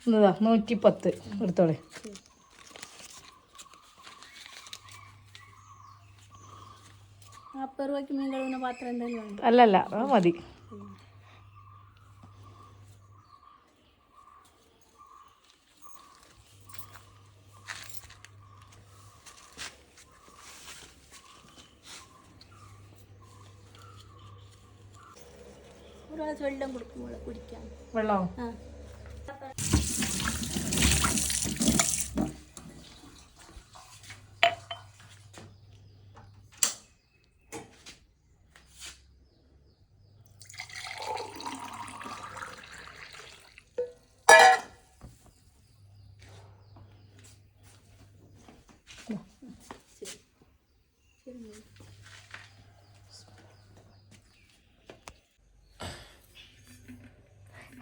എന്നതാ നൂറ്റി പത്ത് എടുത്തോളെ അല്ലല്ല അത് മതി. വെള്ളം കൊടുക്കുമ്പോൾ കുടിക്കാൻ വെള്ളം?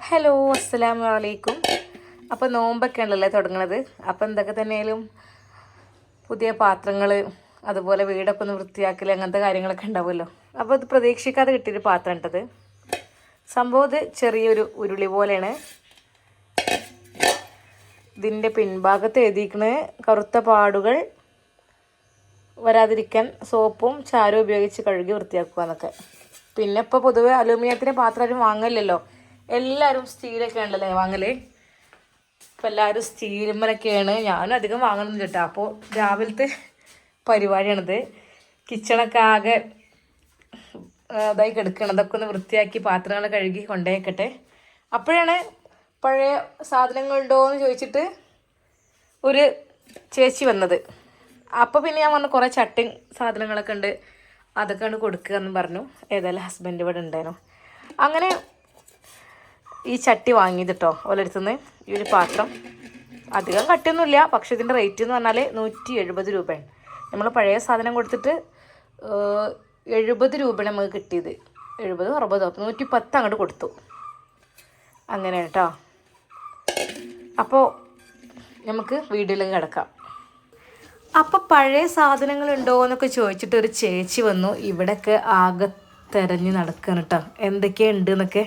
ഹലോ അസ്സലാമു വലൈക്കും അപ്പോൾ നോമ്പൊക്കെ ഉണ്ടല്ലേ തുടങ്ങണത്? അപ്പോൾ എന്തൊക്കെ തന്നെയാലും പുതിയ പാത്രങ്ങൾ അതുപോലെ വീടൊക്കെ ഒന്ന് വൃത്തിയാക്കൽ അങ്ങനത്തെ കാര്യങ്ങളൊക്കെ ഉണ്ടാവുമല്ലോ. അപ്പോൾ ഇത് പ്രതീക്ഷിക്കാതെ കിട്ടിയൊരു പാത്രം ഉണ്ടത് സംഭവം ചെറിയൊരു ഉരുളി പോലെയാണ്. ഇതിന്റെ പിൻഭാഗത്ത് എഴുതിയിരിക്കുന്നത് കറുത്ത പാടുകൾ വരാതിരിക്കാൻ സോപ്പും ചാരവും ഉപയോഗിച്ച് കഴുകി വൃത്തിയാക്കുക എന്നൊക്കെ. പിന്നെ ഇപ്പോൾ പൊതുവെ അലൂമിനിയത്തിന്റെ പാത്രം ആരും വാങ്ങലില്ലല്ലോ. എല്ലാവരും സ്റ്റീലൊക്കെ ഉണ്ടല്ലേ വാങ്ങൽ? ഇപ്പം എല്ലാവരും സ്റ്റീലുമ്മലൊക്കെയാണ് ഞാനും അധികം വാങ്ങണമെന്ന് കേട്ടോ അപ്പോൾ രാവിലത്തെ പരിപാടിയാണിത്. കിച്ചണൊക്കെ ആകെ ഇതായി കിടക്കണം. അതൊക്കെ ഒന്ന് വൃത്തിയാക്കി പാത്രങ്ങൾ കഴുകി കൊണ്ടേക്കട്ടെ. അപ്പോഴാണ് പഴയ സാധനങ്ങളുണ്ടോ എന്ന് ചോദിച്ചിട്ട് ഒരു ചേച്ചി വന്നത്. അപ്പോൾ പിന്നെ ഞാൻ പറഞ്ഞു കുറേ ചട്ടി സാധനങ്ങളൊക്കെ ഉണ്ട്. അതൊക്കെ ആണ് കൊടുക്കുക എന്ന് പറഞ്ഞു. ഏതായാലും ഹസ്ബൻഡ് ഇവിടെ ഉണ്ടായിരുന്നു. അങ്ങനെ ഈ ചട്ടി വാങ്ങിയത് കേട്ടോ ഓരോരുത്തുനിന്ന് ഈ ഒരു പാത്രം. അധികം കട്ടിയൊന്നുമില്ല. പക്ഷെ ഇതിന്റെ റേറ്റ് എന്ന് പറഞ്ഞാൽ നൂറ്റി എഴുപത് രൂപയാണ്. നമ്മൾ പഴയ സാധനം കൊടുത്തിട്ട് എഴുപത് രൂപയാണ് നമുക്ക് കിട്ടിയത്. എഴുപതോ അറുപതോ നൂറ്റി പത്ത് അങ്ങോട്ട് കൊടുത്തു. അങ്ങനെ കേട്ടോ അപ്പോൾ നമുക്ക് വീഡിയോയിലേക്ക് കിടക്കാം. അപ്പം പഴയ സാധനങ്ങൾ ഉണ്ടോ എന്നൊക്കെ ചോദിച്ചിട്ട് ഒരു ചേച്ചി വന്നു. ഇവിടെയൊക്കെ ആകെ തെരഞ്ഞു നടക്കണം കേട്ടോ എന്തൊക്കെയുണ്ട് എന്നൊക്കെ?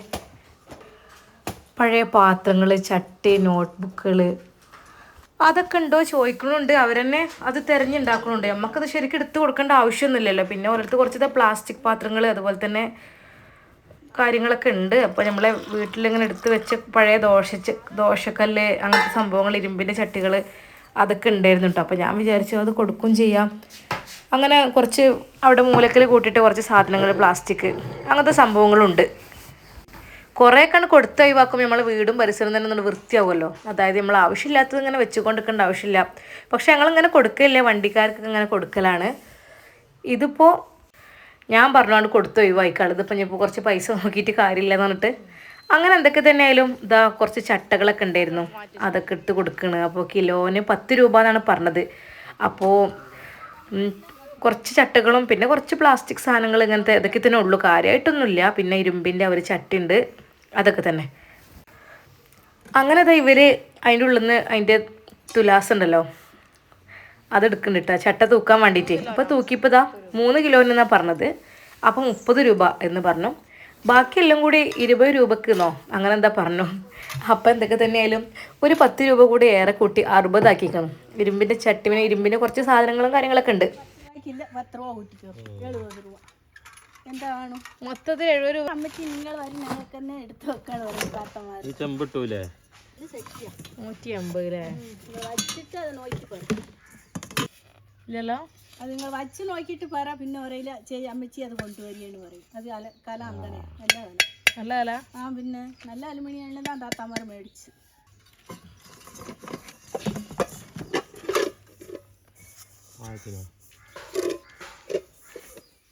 പഴയ പാത്രങ്ങൾ ചട്ടി നോട്ട്ബുക്കുകൾ അതൊക്കെ ഉണ്ടോ ചോദിക്കണുണ്ട്. അവരെന്നെ അത് തിരഞ്ഞുണ്ടാക്കണുണ്ട് നമുക്കത് ശരിക്കും എടുത്തു കൊടുക്കേണ്ട ആവശ്യമൊന്നുമില്ലല്ലോ. പിന്നെ ഓരോരുത്തർ കുറച്ചത് പ്ലാസ്റ്റിക് പാത്രങ്ങൾ അതുപോലെ തന്നെ കാര്യങ്ങളൊക്കെ ഉണ്ട്. അപ്പോൾ നമ്മളെ വീട്ടിലിങ്ങനെ എടുത്ത് വെച്ച് പഴയ ദോശ ദോശക്കല്ല് അങ്ങനത്തെ സംഭവങ്ങൾ ഇരുമ്പിന്റെ ചട്ടികൾ അതൊക്കെ ഉണ്ടായിരുന്നു കേട്ടോ അപ്പോൾ ഞാൻ വിചാരിച്ചു അത് കൊടുക്കും ചെയ്യാം. അങ്ങനെ കുറച്ച് അവിടെ മൂലക്കൽ കൂട്ടിയിട്ട് കുറച്ച് സാധനങ്ങൾ പ്ലാസ്റ്റിക് അങ്ങനത്തെ സംഭവങ്ങളുണ്ട്. കുറേ കണ്ട് കൊടുത്ത് ഒഴിവാക്കുമ്പോൾ നമ്മളെ വീടും പരിസരം തന്നെ ഒന്ന് വൃത്തിയാവുമല്ലോ. അതായത് നമ്മൾ ആവശ്യമില്ലാത്തത് ഇങ്ങനെ വെച്ചുകൊണ്ടിരിക്കേണ്ട ആവശ്യമില്ല. പക്ഷെ ഞങ്ങളിങ്ങനെ കൊടുക്കില്ല വണ്ടിക്കാർക്കൊക്കെ ഇങ്ങനെ കൊടുക്കലാണ്. ഇതിപ്പോൾ ഞാൻ പറഞ്ഞുകൊണ്ട് കൊടുത്ത് ഒഴിവായിക്കാൾ ഇതിപ്പോൾ ഞാൻ കുറച്ച് പൈസ നോക്കിയിട്ട് കാര്യമില്ല എന്ന് പറഞ്ഞിട്ട് അങ്ങനെ എന്തൊക്കെ തന്നെ ആയാലും ഇതാ കുറച്ച് ചട്ടകളൊക്കെ ഉണ്ടായിരുന്നു. അതൊക്കെ ഇട്ട് കൊടുക്കണ്. അപ്പോൾ കിലോന് പത്ത് രൂപ എന്നാണ് പറഞ്ഞത്. അപ്പോൾ കുറച്ച് ചട്ടകളും പിന്നെ കുറച്ച് പ്ലാസ്റ്റിക് സാധനങ്ങൾ ഇങ്ങനത്തെ ഇതൊക്കെ തന്നെ ഉള്ളൂ. കാര്യമായിട്ടൊന്നുമില്ല പിന്നെ ഇരുമ്പിന്റെ അവർ ചട്ടിയുണ്ട് അതൊക്കെ തന്നെ. അങ്ങനെ അതാ ഇവർ അതിന്റെ ഉള്ളിൽ നിന്ന് അതിന്റെ തുലാസ് ഉണ്ടല്ലോ അതെടുക്കുന്നുണ്ട് കേട്ടോ ചട്ട തൂക്കാൻ വേണ്ടിയിട്ട്. അപ്പോൾ തൂക്കിയപ്പോൾ ഇതാ മൂന്ന് കിലോന്നാണ് പറഞ്ഞത്. അപ്പോൾ മുപ്പത് രൂപ എന്ന് പറഞ്ഞു. ബാക്കിയെല്ലാം കൂടി ഇരുപത് രൂപക്കെന്നോ അങ്ങനെ എന്താ പറഞ്ഞു. അപ്പം എന്തൊക്കെ തന്നെയായാലും ഒരു പത്ത് രൂപ കൂടി ഏറെ കൂട്ടി അറുപതാക്കിക്കണം. ഇരുമ്പിന്റെ ചട്ടി പിന്നെ ഇരുമ്പിന്റെ കുറച്ച് സാധനങ്ങളും കാര്യങ്ങളൊക്കെ ഉണ്ട്. എന്താണ് മൊത്തത്തിൽ എഴുപത് രൂപ. അമ്മയ്ക്ക് നിങ്ങൾ വരും ഞങ്ങൾക്ക് തന്നെ എടുത്ത് വെക്കാണ് പറയും പാത്തമാർ ഈ ചെമ്പിട്ടൂലേ ഇത് സെറ്റിയാ നൂറ്റി അമ്പത് നോക്കി ഇല്ലല്ലോ? അത് നിങ്ങൾ വച്ച് നോക്കിയിട്ട് പറ. പിന്നെ പറയില്ല ചേച്ചി അമ്മച്ചി അത് കൊണ്ടുവരികയാണ് പറയും. അത് അല കല അങ്ങനെ നല്ല കല. നല്ല കല? ആ പിന്നെ നല്ല അലുമിനിയാണ് താത്താമാർ മേടിച്ച്.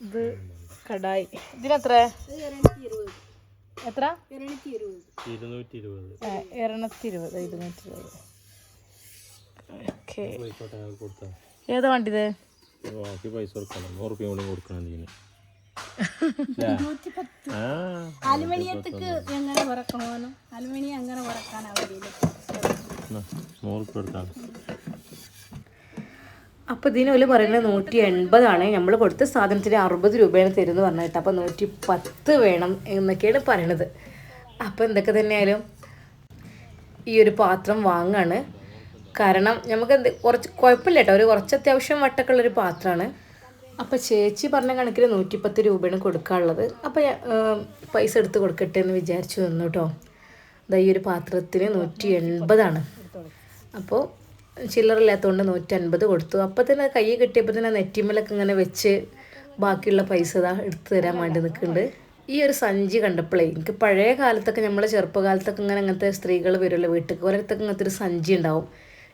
ഇത് കടായി. ഇതിനെത്ര ഇത് ഇരുന്നൂറ്റി ഇരുപത്. എത്ര? ഇരുന്നൂറ്റി ഇരുപത്. ഇരുന്നൂറ്റി ഇരുപത് ഇരുന്നൂറ്റി ഇരുപത് ഓക്കെ. ഏതാ വണ്ടിത്? ബാക്കി പൈസ കൊടുക്കണം. നൂറ് റുപ്യ കൂടി കൊടുക്കണം നീ അലുമിനിയത്തിക്ക് എങ്ങനെ അലുമിനിയം എങ്ങനെ പറക്കാൻ അവരില്ല എന്നാ, നൂറ് റുപ്യ എടുക്കാം അപ്പോൾ ഇതിന് പറയുന്നത് നൂറ്റി എൺപതാണ് നമ്മൾ കൊടുത്ത സാധനത്തിന് അറുപത് രൂപയാണ് തരുമെന്ന് പറഞ്ഞിട്ട്. അപ്പോൾ നൂറ്റി പത്ത് വേണം എന്നൊക്കെയാണ് പറയണത്. അപ്പോൾ എന്തൊക്കെ തന്നെയാലും ഈ ഒരു പാത്രം വാങ്ങാണ്. കാരണം നമുക്ക് എന്ത് കുറച്ച് കുഴപ്പമില്ല കേട്ടോ ഒരു കുറച്ച് അത്യാവശ്യം വട്ടക്കുള്ളൊരു പാത്രമാണ്. അപ്പോൾ ചേച്ചി പറഞ്ഞ കണക്കിന് നൂറ്റിപ്പത്ത് രൂപയാണ് കൊടുക്കാനുള്ളത്. അപ്പോൾ പൈസ എടുത്ത് കൊടുക്കട്ടെ എന്ന് വിചാരിച്ചു നിന്നു കേട്ടോ ഈ ഒരു പാത്രത്തിന് നൂറ്റി എൺപതാണ് അപ്പോൾ ചില്ലറില്ലാത്തതുകൊണ്ട് നൂറ്റി അൻപത് കൊടുത്തു. അപ്പോൾ തന്നെ കൈ കിട്ടിയപ്പോൾ തന്നെ നെറ്റിമലൊക്കെ ഇങ്ങനെ വെച്ച് ബാക്കിയുള്ള പൈസ ഇതാ എടുത്തു തരാൻ വേണ്ടി നിൽക്കുന്നുണ്ട്. ഈ ഒരു സഞ്ചി കണ്ടപ്പോഴേ എനിക്ക് പഴയ കാലത്തൊക്കെ നമ്മളെ ചെറുപ്പകാലത്തൊക്കെ ഇങ്ങനെ അങ്ങനത്തെ സ്ത്രീകൾ വരുമല്ലോ വീട്ടിൽ ഓരോരുത്തൊക്കെ ഇങ്ങനത്തെ ഒരു സഞ്ചി ഉണ്ടാവും.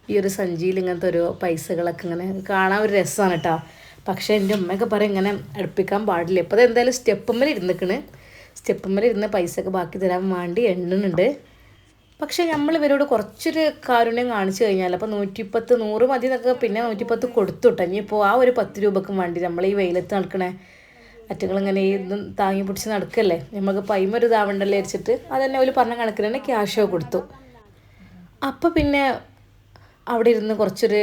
ഈ ഒരു സഞ്ചിയിൽ ഇങ്ങനത്തെ ഓരോ പൈസകളൊക്കെ ഇങ്ങനെ കാണാൻ ഒരു രസമാണ് കേട്ടോ പക്ഷേ എന്റെ ഉമ്മയൊക്കെ പറയും ഇങ്ങനെ അടുപ്പിക്കാൻ പാടില്ല. ഇപ്പോൾ അത് എന്തായാലും സ്റ്റെപ്പുമ്മൽ ഇരുന്നിക്കണ്. സ്റ്റെപ്പുമ്മൽ ഇരുന്ന് പൈസ ഒക്കെ ബാക്കി തരാൻ വേണ്ടി എണ്ണുന്നുണ്ട്. പക്ഷെ നമ്മൾ ഇവരോട് കുറച്ചൊരു കാരുണ്യം കാണിച്ചു കഴിഞ്ഞാൽ അപ്പോൾ നൂറ്റിപ്പത്ത് നൂറ് മതി എന്നൊക്കെ പിന്നെ നൂറ്റിപ്പത്ത് കൊടുത്തു കേട്ടോ ഇനിയിപ്പോൾ ആ ഒരു പത്ത് രൂപക്കും വേണ്ടി നമ്മൾ ഈ വെയിലത്ത് നടക്കണേ. അറ്റങ്ങളിങ്ങനെ ഇതും താങ്ങി പിടിച്ച് നടക്കല്ലേ. നമുക്ക് പൈമൊരു ഇതാവണ്ടല്ലേ വെച്ചിട്ട് അതന്നെ അവർ പറഞ്ഞ കണക്കിന് തന്നെ ക്യാഷോ കൊടുത്തു. അപ്പോൾ പിന്നെ അവിടെ ഇരുന്ന് കുറച്ചൊരു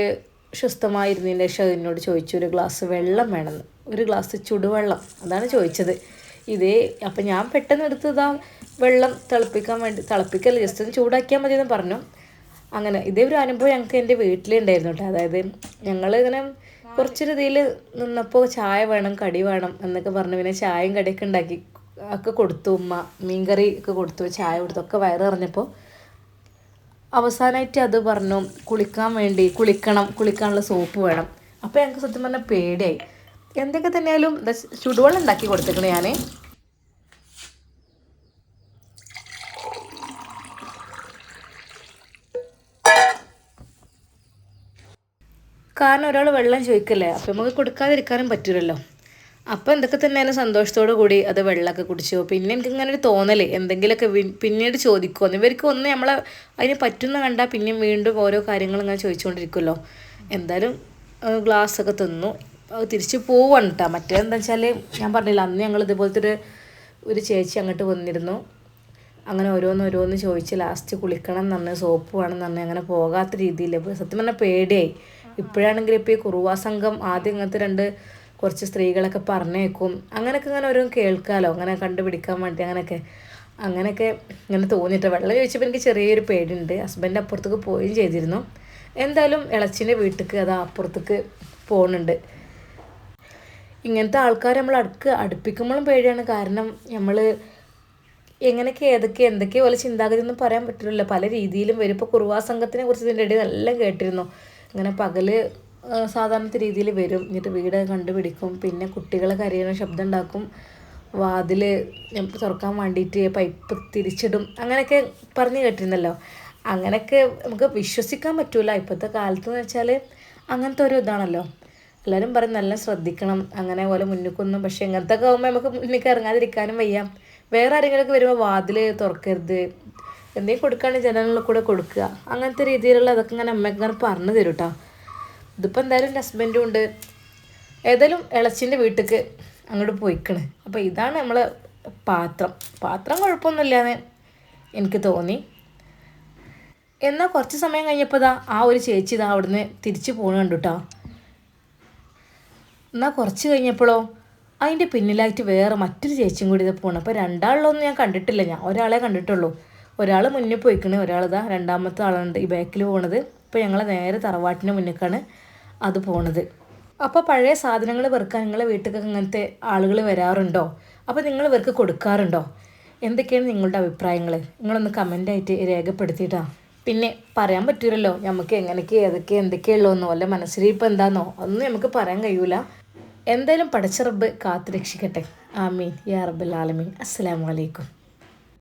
സ്വസ്ഥമായിരുന്നതിന് ശേഷം അതിനോട് ചോദിച്ചു ഒരു ഗ്ലാസ് വെള്ളം വേണമെന്ന് ഒരു ഗ്ലാസ് ചുടുവെള്ളം. അതാണ് ചോദിച്ചത്. ഇതേ അപ്പം ഞാൻ പെട്ടെന്ന് എടുത്ത് ഇതാ വെള്ളം തിളപ്പിക്കാൻ വേണ്ടി തിളപ്പിക്കല്ല ജസ്റ്റ് ഒന്ന് ചൂടാക്കിയാൽ മതി എന്ന് പറഞ്ഞു. അങ്ങനെ ഇതേ ഒരു അനുഭവം ഞങ്ങൾക്ക് എന്റെ വീട്ടിലുണ്ടായിരുന്നു കേട്ടോ. അതായത് ഞങ്ങൾ ഇങ്ങനെ കുറച്ചൊരു ഇതിൽ നിന്നപ്പോൾ ചായ വേണം കടി വേണം എന്നൊക്കെ പറഞ്ഞു. പിന്നെ ചായയും കടിയൊക്കെ ഉണ്ടാക്കി ഒക്കെ കൊടുത്തു ഉമ്മ മീൻകറി ഒക്കെ കൊടുത്തു ചായ കൊടുത്തു ഒക്കെ വയറ് അവസാനമായിട്ട് അത് പറഞ്ഞു കുളിക്കാൻ വേണ്ടി കുളിക്കണം കുളിക്കാനുള്ള സോപ്പ് വേണം. അപ്പോൾ ഞങ്ങൾക്ക് സത്യം പറഞ്ഞാൽ പേടിയായി. എന്തൊക്കെ തന്നെയാലും ചുടുവെള്ളം ഉണ്ടാക്കി കൊടുത്തേക്കണേ ഞാൻ കാരണം ഒരാൾ വെള്ളം ചോദിക്കല്ലേ? അപ്പം നമുക്ക് കൊടുക്കാതിരിക്കാനും പറ്റില്ലല്ലോ അപ്പം എന്തൊക്കെ തന്നെയാലും സന്തോഷത്തോടു കൂടി അത് വെള്ളമൊക്കെ കുടിച്ചു. പിന്നെ എനിക്ക് ഇങ്ങനെ ഒരു തോന്നൽ എന്തെങ്കിലുമൊക്കെ പിന്നീട് ചോദിക്കുമെന്ന് ഇവർക്ക് ഒന്ന് നമ്മളെ അതിന് പറ്റുന്ന കണ്ടാൽ പിന്നെയും വീണ്ടും ഓരോ കാര്യങ്ങൾ ഇങ്ങനെ ചോദിച്ചുകൊണ്ടിരിക്കുമല്ലോ എന്തായാലും ഗ്ലാസ് ഒക്കെ തിന്നു. തിരിച്ച് പോവാണ് കേട്ടോ മറ്റേതെന്താ വെച്ചാൽ ഞാൻ പറഞ്ഞില്ല അന്ന് ഞങ്ങൾ ഇതുപോലത്തെ ഒരു ഒരു ചേച്ചി അങ്ങോട്ട് വന്നിരുന്നു. അങ്ങനെ ഓരോന്ന് ഓരോന്ന് ചോദിച്ച് ലാസ്റ്റ് കുളിക്കണം എന്ന് പറഞ്ഞ് സോപ്പ് വേണം എന്ന് പറഞ്ഞ് അങ്ങനെ പോകാത്ത രീതിയിൽ. സത്യം പറഞ്ഞാൽ പേടിയായി. ഇപ്പോഴാണെങ്കിൽ ഇപ്പോൾ ഈ കുറുവാ സംഘം ആദ്യം ഇങ്ങനത്തെ രണ്ട് കുറച്ച് സ്ത്രീകളൊക്കെ പറഞ്ഞേക്കും. അങ്ങനെയൊക്കെ ഇങ്ങനെ ഓരോ കേൾക്കാമല്ലോ അങ്ങനെ കണ്ടുപിടിക്കാൻ വേണ്ടി അങ്ങനെയൊക്കെ അങ്ങനെയൊക്കെ ഇങ്ങനെ തോന്നിയിട്ട്. വെള്ളം ചോദിച്ചപ്പോൾ എനിക്ക് ചെറിയൊരു പേടിയുണ്ട്. ഹസ്ബൻഡ് അപ്പുറത്തേക്ക് പോവുകയും ചെയ്തിരുന്നു. എന്തായാലും ഇളച്ചിന്റെ വീട്ടിലേക്ക് അത് അപ്പുറത്തേക്ക് പോകുന്നുണ്ട് ഇങ്ങനത്തെ ആൾക്കാർ നമ്മൾ അടുക്ക് അടുപ്പിക്കുമ്പോഴും പേടിയാണ്. കാരണം നമ്മൾ എങ്ങനെയൊക്കെ ഏതൊക്കെ എന്തൊക്കെ പോലെ ചിന്താഗതി ഒന്നും പറയാൻ പറ്റില്ല പല രീതിയിലും വരും. ഇപ്പോൾ കുറുവാ സംഘത്തിനെ കുറിച്ച് ഇതിന്റെ ഇടയിൽ എല്ലാം കേട്ടിരുന്നു. ഇങ്ങനെ പകൽ സാധാരണത്തെ രീതിയിൽ വരും. എന്നിട്ട് വീട് കണ്ടുപിടിക്കും. പിന്നെ കുട്ടികളെ കരയുന്ന ശബ്ദം ഉണ്ടാക്കും. വാതിൽ തുറക്കാൻ വേണ്ടിയിട്ട് പൈപ്പ് തിരിച്ചിടും. അങ്ങനെയൊക്കെ പറഞ്ഞു കേട്ടിരുന്നല്ലോ. അങ്ങനെയൊക്കെ നമുക്ക് വിശ്വസിക്കാൻ പറ്റൂല. ഇപ്പോഴത്തെ കാലത്ത് എന്ന് വെച്ചാൽ അങ്ങനത്തെ ഒരു ഇതാണല്ലോ. എല്ലാവരും പറയും നല്ല ശ്രദ്ധിക്കണം. അങ്ങനെ പോലെ മുന്നിക്കൊന്നും. പക്ഷേ ഇങ്ങനത്തെ ഒക്കെ ആകുമ്പോൾ നമുക്ക് മുന്നിലേക്ക് ഇറങ്ങാതിരിക്കാനും വയ്യ. വേറെ ആരെങ്കിലുമൊക്കെ വരുമ്പോൾ വാതിൽ തുറക്കരുത്. എന്തെങ്കിലും കൊടുക്കുകയാണെങ്കിൽ ജനലിൽ കൂടെ കൊടുക്കുക. അങ്ങനത്തെ രീതിയിലുള്ള അതൊക്കെ ഇങ്ങനെ അമ്മയ്ക്ക് ഇങ്ങനെ പറഞ്ഞു തരും കേട്ടോ ഇതിപ്പോൾ എന്തായാലും എന്റെ ഹസ്ബൻഡും ഉണ്ട്. ഏതായാലും ഇളച്ചിന്റെ വീട്ടിലേക്ക് അങ്ങോട്ട് പോയിക്കണ്. അപ്പോൾ ഇതാണ് നമ്മൾ പാത്രം. പാത്രം കുഴപ്പമൊന്നുമില്ലാന്ന് എനിക്ക് തോന്നി. എന്നാൽ കുറച്ച് സമയം കഴിഞ്ഞപ്പോൾ ഇതാ ആ ഒരു ചേച്ചി ഇതാ അവിടുന്ന് തിരിച്ചു പോകണ കണ്ടുട്ടോ. എന്നാൽ കുറച്ച് കഴിഞ്ഞപ്പോഴോ അതിന്റെ പിന്നിലായിട്ട് വേറെ മറ്റൊരു ചേച്ചിയും കൂടി ഇത് പോകണം അപ്പോൾ രണ്ടാളിലൊന്നും ഞാൻ കണ്ടിട്ടില്ല. ഞാൻ ഒരാളെ കണ്ടിട്ടുള്ളൂ. ഒരാൾ മുന്നിൽ പോയിക്കണേ. ഒരാളിതാ രണ്ടാമത്തെ ആളുണ്ട് ഈ ബാക്കിൽ പോണത്. ഇപ്പോൾ ഞങ്ങൾ നേരെ തറവാട്ടിന് മുന്നേക്കാണ് അത് പോണത്. അപ്പോൾ പഴയ സാധനങ്ങൾ വെറുക്കാൻ നിങ്ങളെ വീട്ടിലേക്ക് അങ്ങനത്തെ ആളുകൾ വരാറുണ്ടോ? അപ്പോൾ നിങ്ങൾ ഇവർക്ക് കൊടുക്കാറുണ്ടോ? എന്തൊക്കെയാണ് നിങ്ങളുടെ അഭിപ്രായങ്ങൾ നിങ്ങളൊന്ന് കമന്റായിട്ട് രേഖപ്പെടുത്തിയിട്ടാ. പിന്നെ പറയാൻ പറ്റില്ലല്ലോ നമുക്ക് എങ്ങനെയൊക്കെ ഏതൊക്കെ എന്തൊക്കെയുള്ളതെന്നോ അല്ല മനസ്സിൽ ഇപ്പം എന്താണെന്നോ ഒന്നും നമുക്ക് പറയാൻ കഴിയൂല. എന്തായാലും പഠിച്ച റബ്ബ് കാത്തു രക്ഷിക്കട്ടെ ആമീൻ. യാ റബ്ബുൽ ആലമീൻ. അസ്സലാമു അലൈക്കും.